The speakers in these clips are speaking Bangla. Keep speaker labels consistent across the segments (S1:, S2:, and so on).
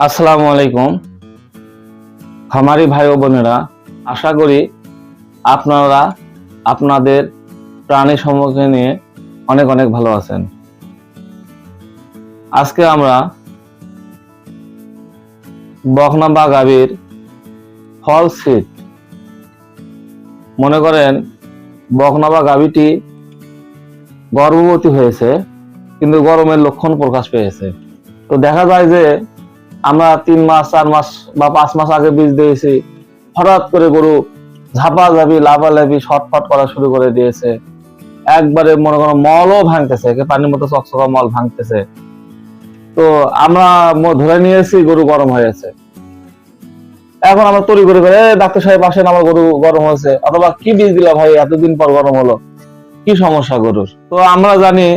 S1: আসসালামু আলাইকুম। খামারি ভাই ও বোনেরা, আশা করি আপনারা আপনাদের প্রাণী সম্পর্কে নিয়ে অনেক অনেক ভালো আছেন। আজকে আমরা বকনা বা গাভীর ফল সিট মনে করেন বকনা বা গাভীটি গর্ভবতী হয়েছে, কিন্তু গরমের লক্ষণ প্রকাশ পেয়েছে। তো দেখা যায় যে আমরা তিন মাস, চার মাস বা পাঁচ মাস আগে বীজ দিয়েছি। হঠাৎ করে গরু ঝাপাঝাপি, লাফালাফি শটফট করা শুরু করে দিয়েছে। একবারে মনে করো মলও ভাঙতেছে পানির মতো চকচকা মল ভাঙতেছে। তো আমরা ধরে নিয়েছি গরু গরম হয়েছে এখন আমরা তৈরি করে করে ডাক্তার সাহেব আসেন, আমার গরু গরম হয়েছে। অথবা, কি বীজ দিলা ভাই? এতদিন পর গরম হলো। কি সমস্যা গরুর? তো আমরা জানি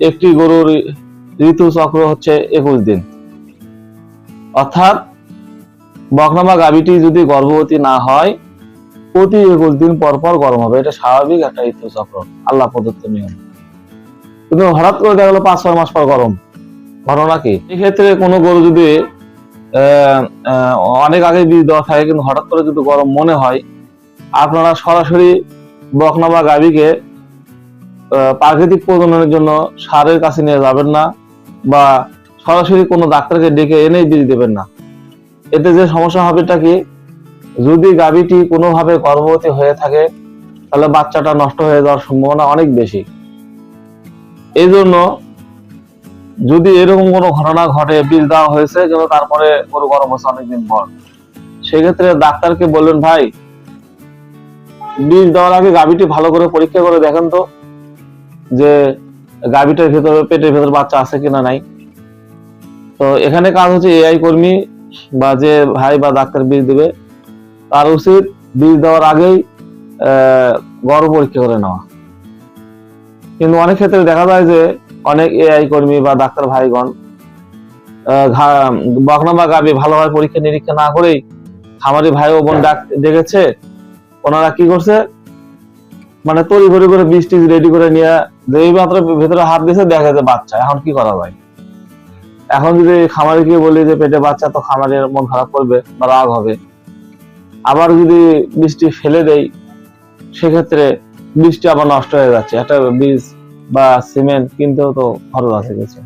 S1: একটি গরুর ঋতু চক্র হচ্ছে একুশ দিন। অর্থাৎ বকনামা গাভীটি যদি গর্ভবতী না হয়, প্রতি একুশ দিন পর পর গরম হবে। এটা স্বাভাবিক একটা ঋতুচক্র, আল্লাহ প্রদত্ত নিয়ম। কিন্তু হঠাৎ করে দেখা গেলো পাঁচ ছয় মাস পর গরম। ঘটনা কি? এক্ষেত্রে কোনো গরু যদি অনেক আগে বীজ দেওয়া থাকে, কিন্তু হঠাৎ করে যদি গরম মনে হয়, আপনারা সরাসরি বকনা বা গাভীকে প্রাকৃতিক প্রজননের জন্য সারের কাছে নিয়ে যাবেন না, বা সরাসরি কোনো ডাক্তারকে ডেকে এনেই বীজ দেবেন না। এতে যে সমস্যা হবে তা কি? যদি গাভীটি কোনোভাবে গর্ভবতী হয়ে থাকে, তাহলে বাচ্চাটা নষ্ট হয়ে যাওয়ার সম্ভাবনা অনেক বেশি। এই জন্য যদি এরকম কোনো ঘটনা ঘটে বীজ দেওয়া হয়েছে, কিন্তু তারপরে গরু গরম হচ্ছে অনেকদিন পর, সেক্ষেত্রে ডাক্তারকে বললেন ভাই বীজ দেওয়ার আগে গাভীটি ভালো করে পরীক্ষা করে দেখেন তো, যে গাভীটার ভেতরে, পেটের ভেতর বাচ্চা আছে কিনা নাই। তো এখানে কাজ হচ্ছে এআই কর্মী বা যে ভাই বা ডাক্তার বীজ দেবে, তার উচিত বীজ দেওয়ার আগেই গর্ভ পরীক্ষা করে নেওয়া। কিন্তু অনেক ক্ষেত্রে দেখা যায় যে অনেক এআই কর্মী বা ডাক্তার ভাইগণ বকনা বা গাভী ভালোভাবে পরীক্ষা নিরীক্ষা না করেই খামারি ভাই ও বোন ডাক দেখেছে ওনারা কি করছে? মানে তৈরি করে করে বীজ টিজ রেডি করে নিয়ে যেই মাত্র ভেতরে হাত দিয়েছে, দেখা যায় বাচ্চা। এখন কি করা যায়? এখন যদি খামারিকে বলি যে পেটে বাচ্চা, তো খামারের মন খারাপ করবে বা রাগ হবে। আবার যদি বৃষ্টি ফেলে দেই সেক্ষেত্রে বৃষ্টি আবার নষ্ট হয়ে যাচ্ছে। একটা বীজ বা সিমেন্ট কিনতেও তো খরচ আছে কিছু।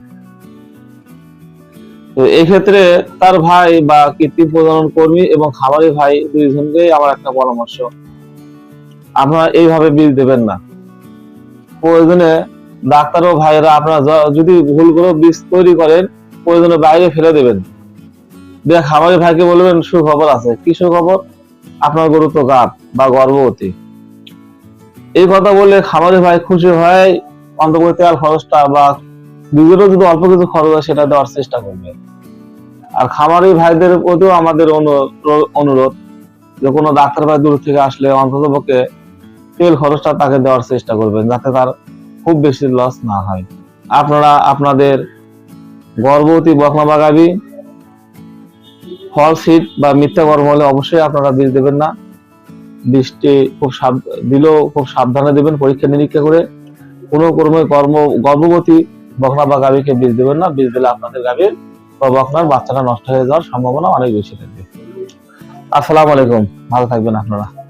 S1: তো এই ক্ষেত্রে তার ভাই বা কৃত্রিম প্রজনন কর্মী এবং খামারি ভাই দুইজনকেই আমার একটা পরামর্শ। আপনারা এইভাবে বীজ দেবেন না। প্রয়োজনে ডাক্তার ও ভাইয়েরা আপনারা যদি ভুল করে বীজ তৈরি করেন প্রয়োজনে বাইরে ফেলে দেবেন। দিয়ে খামারি ভাইকে বলবেন সুখবর আছে। কি সুখবর আপনার গরু তো গাপ বা গর্ভবতী। এই কথা বললে খামারি ভাই খুশি হয় অন্তত তেল খরচটা বা বীজেরও যদি অল্প কিছু খরচ হয়, সেটা দেওয়ার চেষ্টা করবে। আর খামারি ভাইদের প্রতিও আমাদের অনুরোধ যে কোনো ডাক্তার ভাই দূর থেকে আসলে অন্তত পক্ষে তেল খরচটা তাকে দেওয়ার চেষ্টা করবেন, যাতে তার খুব বেশি লস না হয়। আপনারা, আপনাদের গর্ভবতী বকনা বাগাবি ফল সিট বা মিথ্যা গর্ভ হলে অবশ্যই আপনারা বীজ দেবেন না। বীজটি খুব সাব- দিলেও খুব সাবধানে দেবেন পরীক্ষা নিরীক্ষা করে। কোনো কর্মে কর্ম গর্ভবতী বকনা বা গাভীকে বীজ দেবেন না। বীজ দিলে আপনাদের গাভীর বা বকনার বাচ্চাটা নষ্ট হয়ে যাওয়ার সম্ভাবনা অনেক বেশি থাকবে। আসসালামু আলাইকুম। ভালো থাকবেন আপনারা।